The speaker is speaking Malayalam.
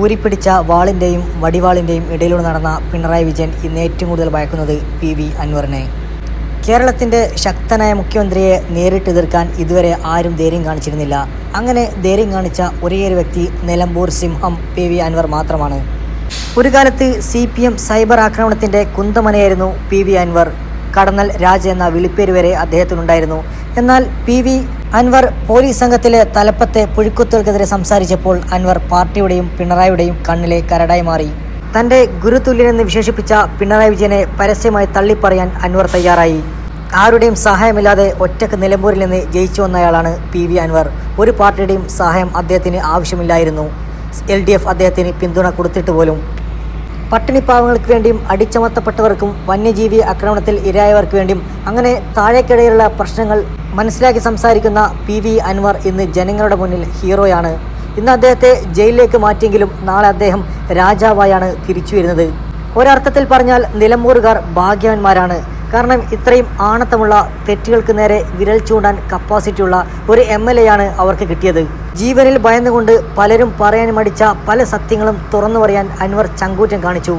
ഊരിപ്പിടിച്ച വാളിന്റെയും വടിവാളിന്റെയും ഇടയിലൂടെ നടന്ന പിണറായി വിജയൻ ഇന്ന് ഏറ്റവും കൂടുതൽ ഭയക്കുന്നത് പി വി അൻവറിനെ. കേരളത്തിന്റെ ശക്തനായ മുഖ്യമന്ത്രിയെ നേരിട്ട് എതിർക്കാൻ ഇതുവരെ ആരും ധൈര്യം കാണിച്ചിരുന്നില്ല. അങ്ങനെ ധൈര്യം കാണിച്ച ഒരേയൊരു വ്യക്തി നിലമ്പൂർ സിംഹം പി വി അൻവർ മാത്രമാണ്. ഒരു കാലത്ത് സി പി എം സൈബർ ആക്രമണത്തിന്റെ കുന്തമനയായിരുന്നു പി വി അൻവർ. കടന്നൽ രാജ് എന്ന വിളിപ്പേര് വരെ അദ്ദേഹത്തിനുണ്ടായിരുന്നു. എന്നാൽ പി വി അൻവർ പോലീസ് സംഘത്തിലെ തലപ്പത്തെ പുഴുക്കുത്തുകൾക്കെതിരെ സംസാരിച്ചപ്പോൾ അൻവർ പാർട്ടിയുടെയും പിണറായിയുടെയും കണ്ണിലെ കരടായി മാറി. തന്റെ ഗുരുതുല്യനെന്ന് വിശേഷിപ്പിച്ച പിണറായി വിജയനെ പരസ്യമായി തള്ളിപ്പറയാൻ അൻവർ തയ്യാറായി. ആരുടെയും സഹായമില്ലാതെ ഒറ്റയ്ക്ക് നിലമ്പൂരിൽ നിന്ന് ജയിച്ചു വന്നയാളാണ് പി വി അൻവർ. ഒരു പാർട്ടിയുടെയും സഹായം അദ്ദേഹത്തിന് ആവശ്യമില്ലായിരുന്നു. എൽ ഡി എഫ് അദ്ദേഹത്തിന് പിന്തുണ കൊടുത്തിട്ട് പോലും പട്ടിണിപ്പാവങ്ങൾക്ക് വേണ്ടിയും അടിച്ചമർത്തപ്പെട്ടവർക്കും വന്യജീവി ആക്രമണത്തിൽ ഇരയായവർക്ക് വേണ്ടിയും അങ്ങനെ താഴേക്കിടയിലുള്ള പ്രശ്നങ്ങൾ മനസ്സിലാക്കി സംസാരിക്കുന്ന പി വി അൻവർ ഇന്ന് ജനങ്ങളുടെ മുന്നിൽ ഹീറോയാണ്. ഇന്ന് അദ്ദേഹത്തെ ജയിലിലേക്ക് മാറ്റിയെങ്കിലും നാളെ അദ്ദേഹം രാജാവായാണ് തിരിച്ചു വരുന്നത്. ഒരർത്ഥത്തിൽ പറഞ്ഞാൽ നിലമ്പൂറുകാർ ഭാഗ്യവാന്മാരാണ്. കാരണം ഇത്രയും ആണത്തമുള്ള തെറ്റുകൾക്ക് നേരെ വിരൽ ചൂണ്ടാൻ കപ്പാസിറ്റിയുള്ള ഒരു എം എൽ എ ആണ് അവർക്ക് കിട്ടിയത്. ജീവനിൽ ഭയന്നുകൊണ്ട് പലരും പറയാൻ മടിച്ച പല സത്യങ്ങളും തുറന്നു പറയാൻ അൻവർ ചങ്കൂറ്റം കാണിച്ചു.